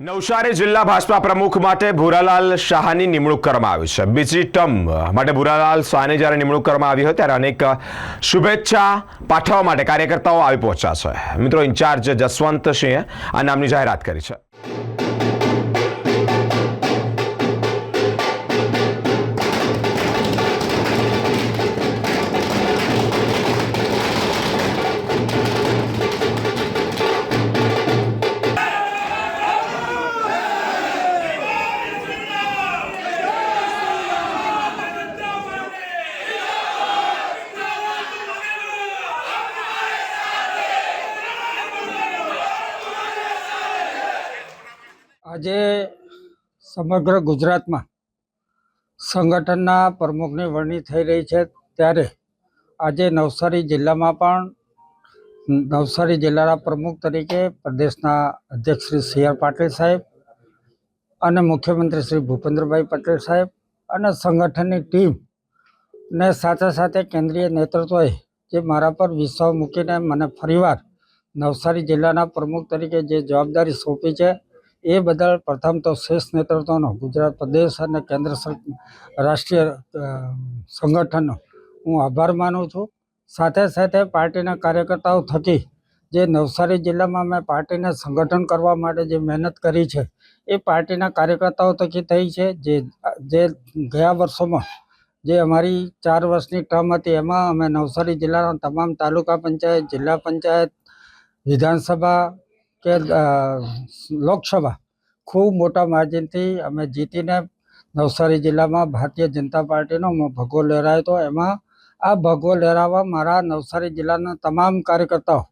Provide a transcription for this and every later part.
નવસારી જિલ્લા ભાજપા પ્રમુખ માટે ભૂરાલાલ શાહની નિમણૂક કરવામાં આવી છે. બીજી ટર્મ માટે ભૂરાલાલ શાહની જ્યારે નિમણૂક કરવામાં આવી હોય ત્યારે અનેક શુભેચ્છા પાઠવવા માટે કાર્યકર્તાઓ આવી પહોંચ્યા છે. મિત્રો, ઇન્ચાર્જ જસવંત સિંહે આ નામની જાહેરાત કરી છે. આજે સમગ્ર ગુજરાતમાં સંગઠનના પ્રમુખની વરણી થઈ રહી છે. ત્યારે આજે નવસારી જિલ્લામાં પણ, નવસારી જિલ્લાના પ્રમુખ તરીકે પ્રદેશના અધ્યક્ષ શ્રી સી આર પાટીલ સાહેબ અને મુખ્યમંત્રી શ્રી ભૂપેન્દ્રભાઈ પટેલ સાહેબ અને સંગઠનની ટીમ ને સાથે સાથે કેન્દ્રીય નેતૃત્વએ જે મારા પર વિશ્વાસ મૂકીને મને ફરીવાર નવસારી જિલ્લાના પ્રમુખ તરીકે જે જવાબદારી સોંપી છે એ બદલ પ્રથમ તો શ્રેષ્ઠ નેતૃત્વનો ગુજરાત પ્રદેશ અને કેન્દ્ર રાષ્ટ્રીય સંગઠનનો. હું આભાર માનું છું. સાથે સાથે પાર્ટીના કાર્યકર્તાઓ થકી જે નવસારી જિલ્લામાં મેં પાર્ટીને સંગઠન કરવા માટે જે મહેનત કરી છે, એ પાર્ટીના કાર્યકર્તાઓ થકી થઈ છે. જે જે ગયા વર્ષોમાં જે અમારી ચાર વર્ષની ટર્મ હતી, એમાં અમે નવસારી જિલ્લાના તમામ તાલુકા પંચાયત, જિલ્લા પંચાયત, વિધાનસભા કે લોકસભા ખૂબ મોટા માર્જિનથી અમે જીતીને નવસારી જિલ્લામાં ભારતીય જનતા પાર્ટીનો ભગવો લહેરાયો હતો. એમાં આ ભગવો લહેરાવવા મારા નવસારી જિલ્લાના તમામ કાર્યકર્તાઓ,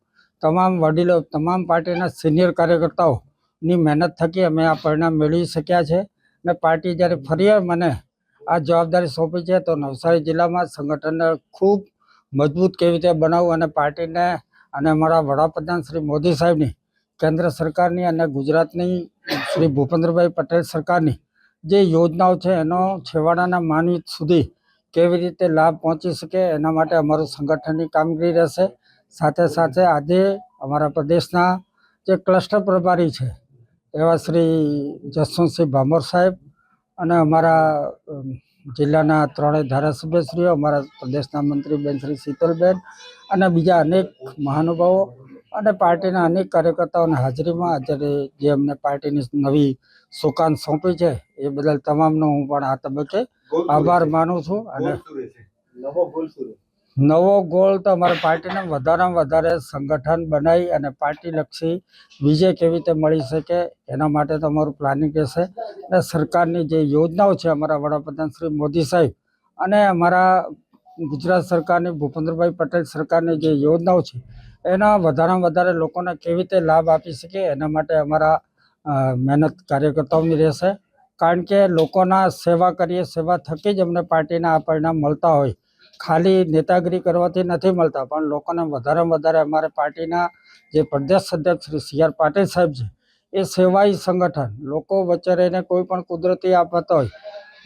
તમામ વડીલો, તમામ પાર્ટીના સિનિયર કાર્યકર્તાઓની મહેનત થકી અમે આ પરિણામ મેળવી શક્યા છે. અને પાર્ટી જ્યારે ફરી મને આ જવાબદારી સોંપી છે, તો નવસારી જિલ્લામાં સંગઠનને ખૂબ મજબૂત કેવી રીતે બનાવવું અને પાર્ટીને અને અમારા વડાપ્રધાન શ્રી મોદી સાહેબની કેન્દ્ર સરકારની અને ગુજરાતની શ્રી ભૂપેન્દ્રભાઈ પટેલ સરકારની જે યોજનાઓ છે, એનો છેવાડાના માનવી સુધી કેવી રીતે લાભ પહોંચી શકે, એના માટે અમારું સંગઠનની કામગીરી રહેશે. સાથે સાથે આજે અમારા પ્રદેશના જે ક્લસ્ટર પ્રભારી છે, એવા શ્રી જસવંતસિંહ ભામોર સાહેબ અને અમારા જિલ્લાના ત્રણેય ધારાસભ્યશ્રીઓ, અમારા પ્રદેશના મંત્રી બેન શ્રી શીતલબેન અને બીજા અનેક મહાનુભાવો અને પાર્ટીના અનેક કાર્યકર્તાઓની હાજરીમાં અત્યારે જે અમને પાર્ટીની નવી સુકાન સોંપી છે એ બદલ તમામનો હું પણ આ તબક્કે આભાર માનું છું અને નવો ગોલ તો અમારે પાર્ટીને વધારેમાં વધારે સંગઠન બનાવી અને પાર્ટીલક્ષી વિજય કેવી રીતે મળી શકે એના માટે તો અમારું પ્લાનિંગ રહેશે. અને સરકારની જે યોજનાઓ છે અમારા વડાપ્રધાન શ્રી મોદી સાહેબ અને અમારા ગુજરાત સરકારની ભૂપેન્દ્રભાઈ પટેલ સરકારની જે યોજનાઓ છે એના વધારેમાં વધારે લોકોને કેવી રીતે લાભ આપી શકે એના માટે અમારા મહેનત કાર્યકર્તાઓની રહેશે. કારણ કે લોકોના સેવા કરીએ, સેવા થકી જ અમને પાર્ટીના આ પરિણામ મળતા હોય. ખાલી નેતાગીરી કરવાથી નથી મળતા, પણ લોકોને વધારેમાં વધારે અમારે પાર્ટીના જે પ્રદેશ અધ્યક્ષ શ્રી સી આર પાટીલ સાહેબ છે, એ સેવાઈ સંગઠન, લોકો વચ્ચે રહીને કોઈ પણ કુદરતી આફત હોય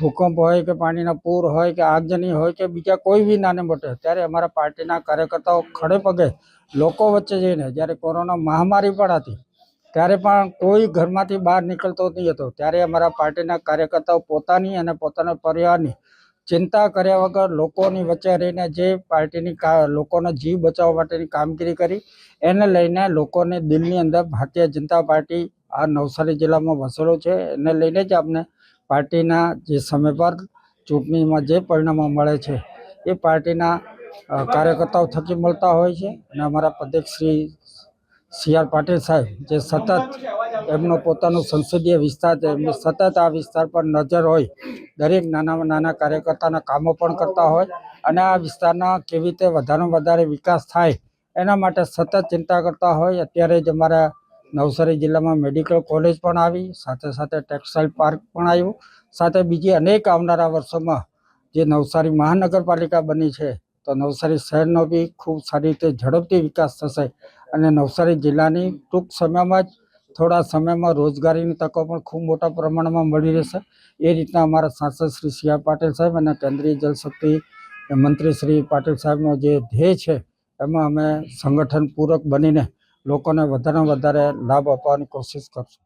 ભૂકંપ હોય કે પાણીના પૂર હોય કે આગજની હોય કે બીજા કોઈ બી નાને મોટે ત્યારે અમારા પાર્ટીના કાર્યકર્તાઓ ખડે પગે લોકો વચ્ચે જઈને જ્યારે કોરોના મહામારી પણ હતી, ત્યારે પણ કોઈ ઘરમાંથી બહાર નીકળતો નહીં હતો. ત્યારે અમારા પાર્ટીના કાર્યકર્તાઓ પોતાની અને પોતાના પરિવારની ચિંતા કર્યા વગર લોકોની વચ્ચે રહીને જે પાર્ટીની લોકોનો જીવ બચાવવા માટેની કામગીરી કરી, એને લઈને લોકોને દિલની અંદર ભારતીય જનતા પાર્ટી આ નવસારી જિલ્લામાં વસેલો છે. એને લઈને જ આપણે પાર્ટીના જે સમય પર ચૂંટણીમાં જે પરિણામો મળે છે, એ પાર્ટીના કાર્યકર્તાઓ થકી મળતા હોય છે અને અમારા પ્રદેશ શ્રી સી આર પાટીલ સાહેબ જે સતત એમનો પોતાનો સંસદીય વિસ્તાર છે, એમની સતત આ વિસ્તાર પર નજર હોય, દરેક નાનામાં નાના કાર્યકર્તાના કામો પણ કરતા હોય અને આ વિસ્તારના કેવી રીતે વધારેમાં વધારે વિકાસ થાય એના માટે સતત ચિંતા કરતા હોય. અત્યારે જ અમારા નવસારી જિલ્લામાં મેડિકલ કોલેજ પણ આવી, સાથે સાથે ટેક્સટાઇલ પાર્ક પણ આવ્યું, સાથે બીજી અનેક આવનારા વર્ષોમાં જે નવસારી મહાનગરપાલિકા બની છે, તો નવસારી શહેરનો બી ખૂબ સારી રીતે ઝડપથી વિકાસ થશે અને નવસારી જિલ્લાની ટૂંક સમયમાં જ થોડા સમયમાં રોજગારીની તકો પણ ખૂબ મોટા પ્રમાણમાં મળી રહેશે. એ રીતના અમારા સાંસદ શ્રી સી પાટીલ સાહેબ અને કેન્દ્રીય જલશક્તિ મંત્રી શ્રી પાટીલ સાહેબનો જે ધ્યેય છે, એમાં અમે સંગઠન પૂરક બનીને લોકોને વધારે વધારે લાભ આપવાની કોશિશ કરશું.